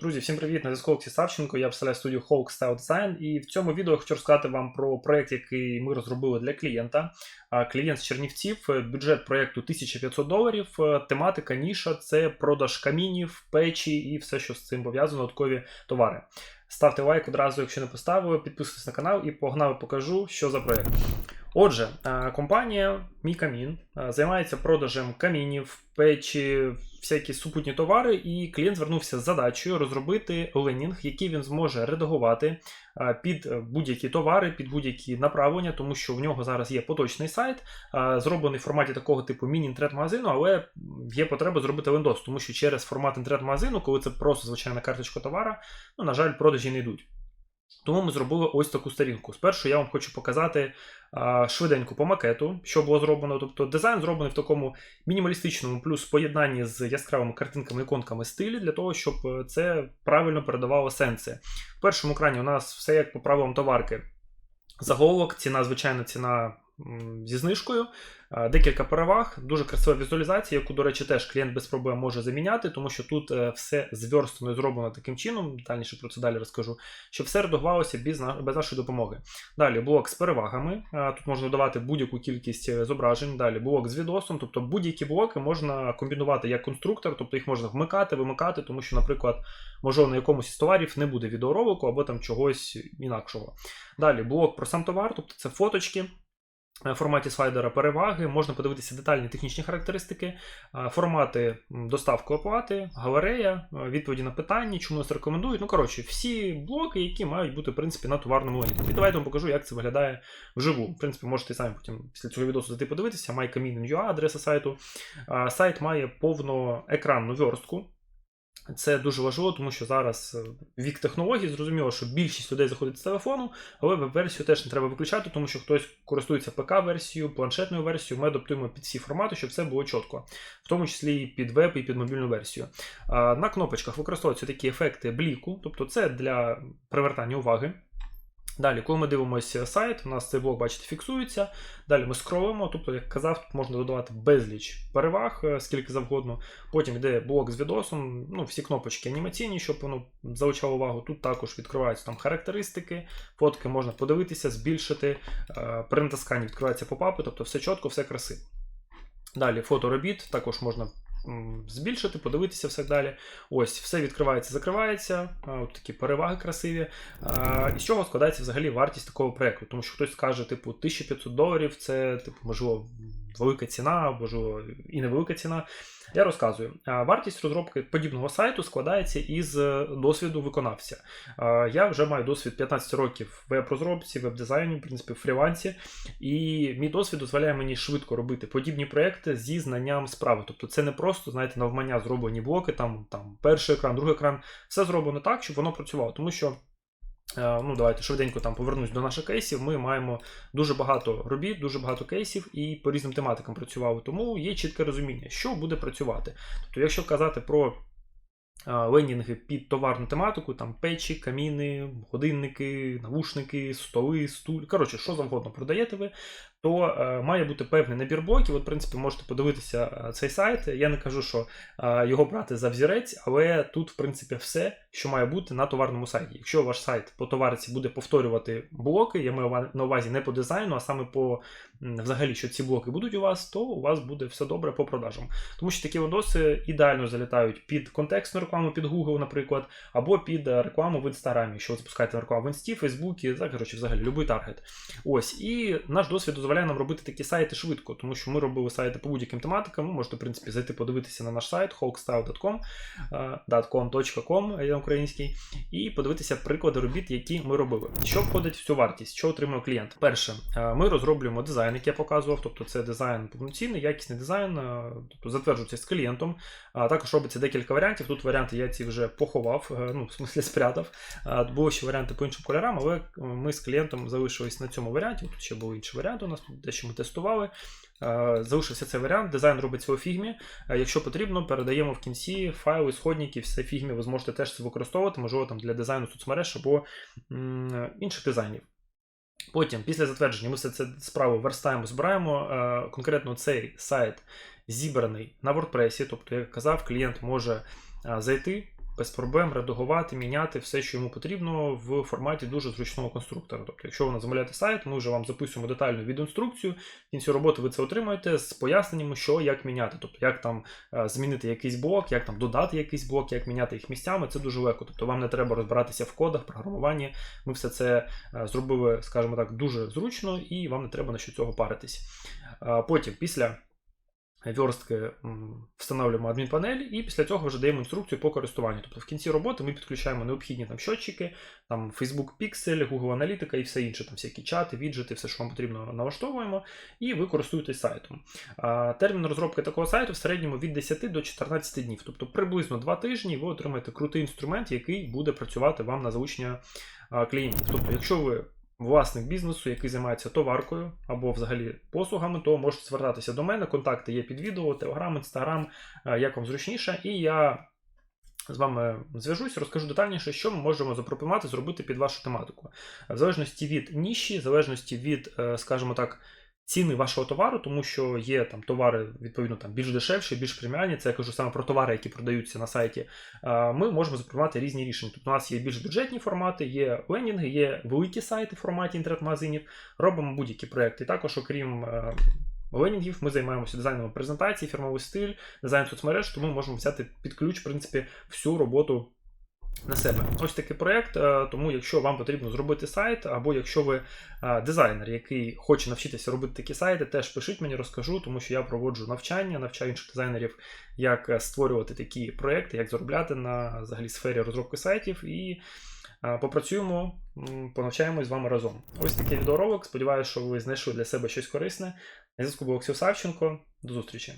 Друзі, всім привіт! На зв'язку Олексій Савченко. Я представляю студію Hawk Style Design. І в цьому відео я хочу розказати вам про проект, який ми розробили для клієнта. Клієнт з Чернівців, е, бюджет проекту 1500 доларів. е, Тематика ніша це продаж камінів, печі і все, що з цим пов'язано, додаткові товари. Ставте лайк одразу, якщо не поставили, підписуйтесь на канал і погнали покажу, що за проект. Отже, е, компанія Мій Камін е, займається продажем камінів, печі, всякі супутні товари, і клієнт звернувся з задачею розробити ленінг, який він зможе редагувати е, під будь-які товари, під будь-які направлення, тому що в нього зараз є поточний сайт, зроблений в форматі такого типу міні-інтернет-магазину, але є потреба зробити лендос, тому що через формат інтернет-магазину, коли це просто звичайна карточка товара, ну, на жаль, продажі не йдуть. Тому ми зробили ось таку сторінку. Спершу я вам хочу показати швиденько по макету, що було зроблено. Тобто дизайн зроблений в такому мінімалістичному, плюс поєднанні з яскравими картинками, іконками стилі, для того, щоб е, це правильно передавало сенси. В першому екрані у нас все як по правилам товарки. Заголовок, ціна, звичайна ціна зі знижкою. Декілька переваг, дуже красива візуалізація, яку, до речі, теж клієнт без проблем може заміняти, тому що тут е, все зверстано і зроблено таким чином, детальніше про це далі розкажу, щоб все редагувалося без, нашої допомоги. Далі блок з перевагами. Тут можна додавати будь-яку кількість е, зображень. Далі блок з відосом, тобто будь-які блоки можна комбінувати як конструктор, тобто їх можна вмикати, вимикати, тому що, наприклад, можливо, на якомусь із товарів не буде відеоролику або там чогось інакшого. Далі блок про сам товар, тобто це фоточки. Е, форматі слайдера переваги можна подивитися детальні технічні характеристики, е, формати доставки оплати, галерея, е, відповіді на питання, чому нас рекомендують. Ну, коротше, всі блоки, які мають бути в принципі на товарному ленінгу. І давайте вам покажу, як це виглядає вживу. В принципі, можете самі потім після цього відео зайти подивитися. MyCamino.ua, адреса сайту. Сайт має повноекранну верстку. Це дуже важливо, тому що зараз е, вік технологій, зрозуміло, що більшість людей заходить з телефону, але веб-версію теж не треба виключати, тому що хтось користується ПК-версією, планшетною версією, ми адаптуємо під всі формати, щоб все було чітко, в тому числі і під веб, і під мобільну версію. На кнопочках використовуються такі ефекти бліку, тобто це для привертання уваги. Далі, коли ми дивимося сайт, у нас цей блок, бачите, фіксується. Далі ми скролимо, тобто, як казав, тут можна додавати безліч переваг, е, скільки завгодно. Потім йде блок з відосом, ну, всі кнопочки анімаційні, щоб воно залучало увагу. Тут також відкриваються там характеристики, фотки можна подивитися, збільшити. Е, При натисканні відкриваються попапи, тобто все чітко, все красиво. Далі фоторобіт також можна збільшити, подивитися все далі. Ось, все відкривається, закривається. От такі переваги красиві. А, І з чого складається взагалі вартість такого проєкту? Тому що хтось скаже, типу, 1500 доларів це, типу, можливо, велика ціна, можливо, і невелика ціна. Я розказую. Вартість розробки подібного сайту складається із е, досвіду виконавця. Я вже маю досвід 15 років веб-розробці, веб-дизайні, в принципі, в фрілансі. І мій досвід дозволяє мені швидко робити подібні проекти зі знанням справи. Тобто це не просто, знаєте, навмання зроблені блоки, там, там перший екран, другий екран. Все зроблено так, щоб воно працювало. Тому що. Е, Ну, давайте швиденько там повернусь до наших кейсів. Ми маємо дуже багато робіт, дуже багато кейсів і по різним тематикам працювали. Тому є чітке розуміння, що буде працювати. Тобто, якщо казати про е, ленінги під товарну тематику, там печі, каміни, годинники, навушники, столи, стуль, коротше, що завгодно продаєте ви, то е, має бути певний набір блоків. От, в принципі, можете подивитися е, цей сайт. Я не кажу, що е, його брати за взірець, але тут, в принципі, все, що має бути на товарному сайті. Якщо ваш сайт по товарці буде повторювати блоки, я маю на увазі не по дизайну, а саме по взагалі, що ці блоки будуть у вас, то у вас буде все добре по продажам. Тому що такі видоси ідеально залітають під контекстну рекламу, під Google, наприклад, або під е, рекламу в інстаграмі, що ви запускаєте рекламу в інсті, Фейсбуці, так, коротше, взагалі, будь-який таргет. Ось, і наш досвід дозволяє нам робити такі сайти швидко, тому що ми робили сайти по будь-яким тематикам. Ви можете, в принципі, зайти подивитися на наш сайт hawkstyle.com, е, .com.com, я український, і подивитися приклади робіт, які ми робили. Що входить в цю вартість, що отримує клієнт? Перше, е, ми розроблюємо дизайн, який я показував, тобто це дизайн повноцінний, якісний дизайн, е, тобто затверджується з клієнтом. Також робиться декілька варіантів. Тут варіанти я ці вже поховав, е, ну, в смислі спрятав. Були ще варіанти по іншим кольорам, але е, ми з клієнтом залишились на цьому варіанті. Тут ще були інші варіанти у нас, тут дещо ми тестували. Е, Залишився цей варіант. Дизайн робиться у фігмі. Е, Якщо потрібно, передаємо в кінці файли, сходники, все фігмі. Ви зможете теж це використовувати, можливо, там для дизайну соцмереж або інших дизайнів. Потім, після затвердження, ми все це справу верстаємо, збираємо. Е, Конкретно цей сайт зібраний на WordPress, тобто, як казав, клієнт може зайти, без проблем редагувати, міняти все, що йому потрібно в форматі дуже зручного конструктора. Тобто, якщо ви замовляєте сайт, ми вже вам записуємо детальну відеоінструкцію. В кінці роботи ви це отримаєте з поясненнями, що як міняти. Тобто, як там е, змінити якийсь блок, як там додати якийсь блок, як міняти їх місцями. Це дуже легко. Тобто вам не треба розбиратися в кодах, програмуванні. Ми все це е, зробили, скажімо так, дуже зручно, і вам не треба на що цього паритись. Е, Потім, після Вьорстки м, встановлюємо адмінпанель, і після цього вже даємо інструкцію по користуванню. Тобто в кінці роботи ми підключаємо необхідні там щотчики, там Facebook Pixel, Google Аналітика і все інше, там всякі чати, віджити, все, що вам потрібно, налаштовуємо, і ви користуєтесь сайтом. Термін розробки такого сайту в середньому від 10 до 14 днів, тобто приблизно 2 тижні ви отримаєте крутий інструмент, який буде працювати вам на залучення клієнтів. Тобто, якщо ви власник бізнесу, який займається товаркою або взагалі послугами, то можете звертатися до мене. Контакти є під відео, Телеграм, Інстаграм, як вам зручніше, і я з вами зв'яжусь, розкажу детальніше, що ми можемо запропонувати зробити під вашу тематику. В залежності від ніші, в залежності від, е, скажімо так, ціни вашого товару, тому що є там товари, відповідно, там більш дешевші, більш преміальні. Це я кажу саме про товари, які продаються на сайті. Ми можемо запропонувати різні рішення. Тобто у нас є більш бюджетні формати, є ленінги, є великі сайти в форматі інтернет-магазинів. Робимо будь-які проекти. І також, окрім. е, Ленінгів, ми займаємося дизайном презентації, фірмовий стиль, дизайн соцмереж, тому ми можемо взяти під ключ, в принципі, всю роботу на себе. Ось такий проєкт. е, Тому, якщо вам потрібно зробити сайт, або якщо ви е, дизайнер, який хоче навчитися робити такі сайти, теж пишіть мені, розкажу, тому що я проводжу навчання, навчаю інших дизайнерів, як е, створювати такі проєкти, як заробляти на взагалі сфері розробки сайтів і. Попрацюємо, понавчаємось з вами разом. Ось такий відеоролик. Сподіваюся, що ви знайшли для себе щось корисне. На зв'язку був Олексій Савченко. До зустрічі.